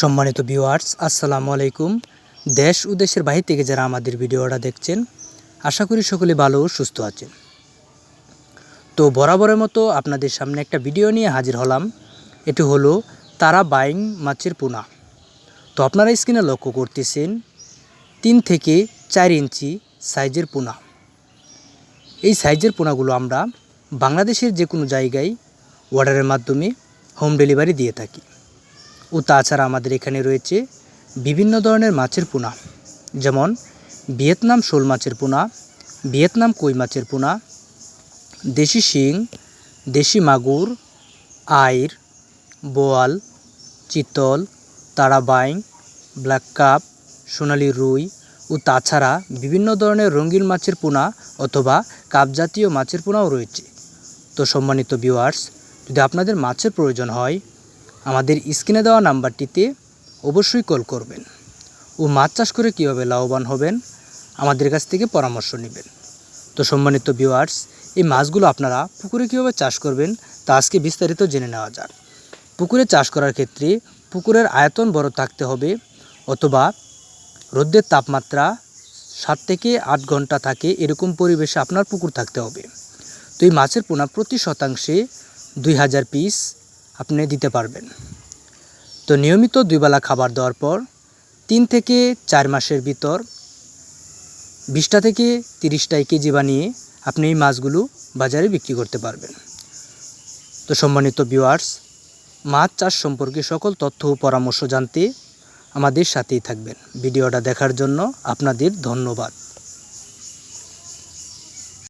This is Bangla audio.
সম্মানিত ভিউয়ার্স আসসালামু আলাইকুম। দেশ ও দেশের বাহির থেকে যারা আমাদের ভিডিওটা দেখছেন, আশা করি সকলে ভালো সুস্থ আছেন। তো বরাবরের মতো আপনাদের সামনে একটা ভিডিও নিয়ে হাজির হলাম। এটি হলো তারা বাইং মাছের পোনা। তো আপনারা স্ক্রিনে লক্ষ্য করতেছেন, তিন থেকে চার ইঞ্চি সাইজের পোনা। এই সাইজের পোনাগুলো আমরা বাংলাদেশের যে কোনো জায়গায় অর্ডারের মাধ্যমে হোম ডেলিভারি দিয়ে থাকি। ও তাছাড়া আমাদের এখানে রয়েছে বিভিন্ন ধরনের মাছের পোনা, যেমন ভিয়েতনাম শোল মাছের পোনা, ভিয়েতনাম কই মাছের পোনা, দেশি শিং, দেশি মাগুর, আইর, বোয়াল, চিতল, তারাবাইং, ব্ল্যাক কাপ, সোনালি রুই ও তাছাড়া বিভিন্ন ধরনের রঙিন মাছের পোনা অথবা কাপ জাতীয় মাছের পোনাও রয়েছে। তো সম্মানিত ভিউয়ার্স যদি আপনাদের মাছের প্রয়োজন হয় আমাদের স্ক্রিনে দেওয়া নাম্বারটিতে অবশ্যই কল করবেন ও মাছ চাষ করে কীভাবে লাভবান হবেন আমাদের কাছ থেকে পরামর্শ নেবেন। তো সম্মানিত ভিউয়ার্স এই মাছগুলো আপনারা পুকুরে কীভাবে চাষ করবেন তা আজকে বিস্তারিত জেনে নেওয়া যাক। পুকুরে চাষ করার ক্ষেত্রে পুকুরের আয়তন বড় থাকতে হবে অথবা রোদ্রের তাপমাত্রা সাত থেকে আট ঘণ্টা থাকে এরকম পরিবেশে আপনার পুকুর থাকতে হবে। তো এই মাছের পোনা প্রতি শতাংশে দুই হাজার পিস আপনি দিতে পারবেন। তো নিয়মিত দুইবেলা খাবার দেওয়ার পর তিন থেকে চার মাসের ভিতর বিশটা থেকে তিরিশটাই কেজি বানিয়ে আপনি এই মাছগুলো বাজারে বিক্রি করতে পারবেন। তো সম্মানিত ভিউয়ার্স মাছ চাষ সম্পর্কে সকল তথ্য ও পরামর্শ জানতে আমাদের সাথেই থাকবেন। ভিডিওটা দেখার জন্য আপনাদের ধন্যবাদ।